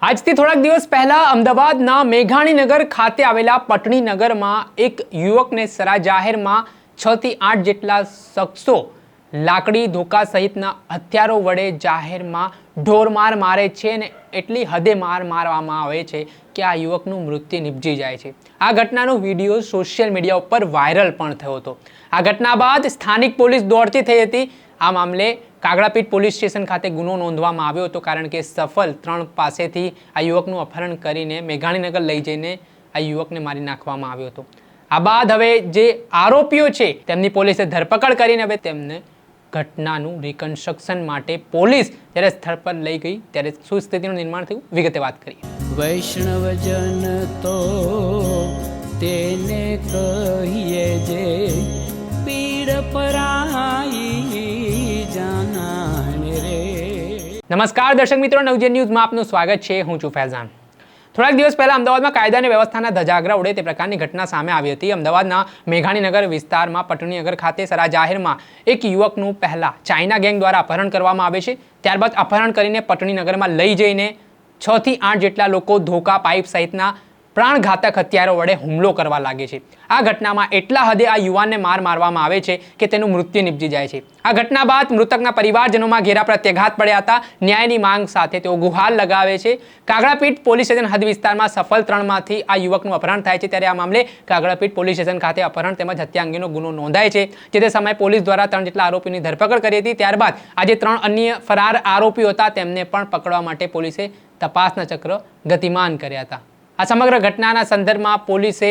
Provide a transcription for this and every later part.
આજથી થોડાક દિવસ પહેલા અમદાવાદના મેઘાણીનગર ખાતે આવેલા પટણીનગરમાં એક યુવકને સરા જાહેરમાં છ થી આઠ જેટલા શખ્સો લાકડી ધોકા સહિતના હથિયારો વડે જાહેરમાં ઢોરમાર મારે છે ને એટલી હદે માર મારવામાં આવે છે કે આ યુવકનું મૃત્યુ નિપજી જાય છે. આ ઘટનાનો વીડિયો સોશિયલ મીડિયા ઉપર વાયરલ પણ થયો હતો. આ ઘટના બાદ સ્થાનિક પોલીસ દોડતી થઈ હતી. આ મામલે કાગડાપીઠ પોલીસ સ્ટેશન ખાતે ગુનો નોંધવામાં આવ્યો હતો કારણ કે સફલ ત્રણ પાસેથી આ યુવકનું અપહરણ કરીને મેઘાણીનગર લઈ જઈને આ યુવકને મારી નાખવામાં આવ્યો હતો. આ બાદ હવે જે આરોપીઓ છે, તેમની પોલીસે ધરપકડ કરીને હવે તેમને ઘટનાનું રિકન્સ્ટ્રક્શન માટે પોલીસ જ્યારે સ્થળ પર લઈ ગઈ ત્યારે શું સ્થિતિનું નિર્માણ થયું? વિગતે વાત કરીએ. વૈષ્ણવજન તો તેને કહીએ જે પીડ પરાઈ જાનાને રે. નમસ્કાર દર્શક મિત્રો નવજે ન્યૂઝમાં આપનું સ્વાગત છે. હું છું ફૈઝાન. થોડાક દિવસ પહેલા અમદાવાદમાં કાયદા અને વ્યવસ્થાના ધજાગરા ઉડે તે પ્રકારની ઘટના સામે આવી હતી. અમદાવાદના મેઘાણીનગર વિસ્તારમાં પટણીનગર ખાતે સરા જાહેરમાં એક યુવકનું પહેલા ચાઇના ગેંગ દ્વારા અપહરણ કરવામાં આવે છે. ત્યારબાદ અપહરણ કરીને પટણીનગરમાં લઈ જઈને છ થી આઠ જેટલા લોકો ધોકા પાઇપ સહિતના પ્રાણઘાતક હથિયારો વડે હુમલો કરવા લાગે છે. આ ઘટનામાં એટલા હદે આ યુવાનને માર મારવામાં આવે છે કે તેનું મૃત્યુ નિપજી જાય છે. આ ઘટના બાદ મૃતકના પરિવારજનોમાં ઘેરા પ્રત્યાઘાત પડ્યા હતા. ન્યાયની માંગ સાથે તેઓ ગુહાર લગાવે છે. કાગડાપીઠ પોલીસ સ્ટેશન હદ વિસ્તારમાં સફળ ત્રણમાંથી આ યુવકનું અપહરણ થાય છે ત્યારે આ મામલે કાગડાપીઠ પોલીસ સ્ટેશન ખાતે અપહરણ તેમજ હત્યા અંગેનો ગુનો નોંધાય છે. જે તે સમયે પોલીસ દ્વારા ત્રણ જેટલા આરોપીની ધરપકડ કરી હતી. ત્યારબાદ આજે ત્રણ અન્ય ફરાર આરોપીઓ હતા. તેમને પણ પકડવા માટે પોલીસે તપાસના ચક્ર ગતિમાન કર્યા હતા. આ સમગ્ર ઘટનાના સંદર્ભમાં પોલીસે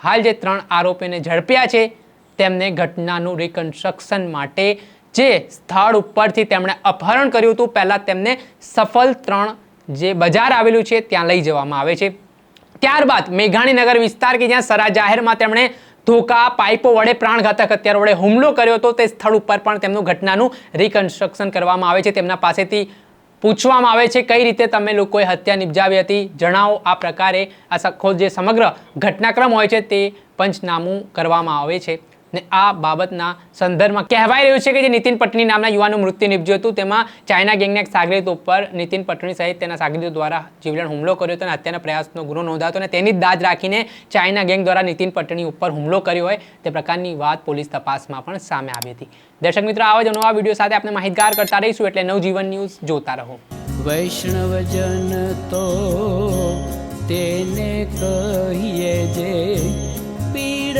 હાલ જે ત્રણ આરોપીને ઝડપ્યા છે, તેમને ઘટનાનું રિકન્સ્ટ્રક્શન માટે જે સ્થળ ઉપરથી તેમણે અપહરણ કર્યું હતું, પહેલાં તેમને સફલ ત્રણ જે બજાર આવેલું છે, ત્યાં લઈ જવામાં આવે છે. ત્યારબાદ મેઘાણીનગર વિસ્તાર કે જ્યાં સરા જાહેરમાં તેમણે ધોકા, પાઇપો વડે પ્રાણઘાતક હથિયારો વડે હુમલો કર્યો હતો, તે સ્થળ ઉપર પણ તેમનું ઘટનાનું રિકન્સ્ટ્રક્શન કરવામાં આવે છે. તેમના પાસેથી પૂછવામાં આવે છે કઈ રીતે તમે લોકોએ હત્યા નિપજાવી હતી? જણાવો આ પ્રકારે આ સખો જે સમગ્ર ઘટનાક્રમ હોય છે તે પંચનામું કરવામાં આવે છે. ને આ બાબતના સંદર્ભમાં કહેવાય રહ્યું છે કે જે નીતિન પટણી નામના યુવાનું મૃત્યુ નિપજ્યું હતું, તેમાં ચાઇના ગેંગના સાગરીત ઉપર નીતિન પટણી સહિત તેના સાગરીતો દ્વારા જીવલેણ હુમલો કર્યો હતો અને હત્યાના પ્રયાસનો ગુનો નોંધાતો અને તેની દાદ રાખીને ચાઇના ગેંગ દ્વારા નીતિન પટણી ઉપર હુમલો કર્યો હોય તે પ્રકારની વાત પોલીસ તપાસમાં પણ સામે આવી હતી. દર્શક મિત્રો, આવા જ નવા વીડિયો સાથે આપણે માહિતગાર કરતા રહીશું એટલે નવજીવન ન્યૂઝ જોતા રહો. વૈષ્ણવજન તો તેને કહીએ જે પીડ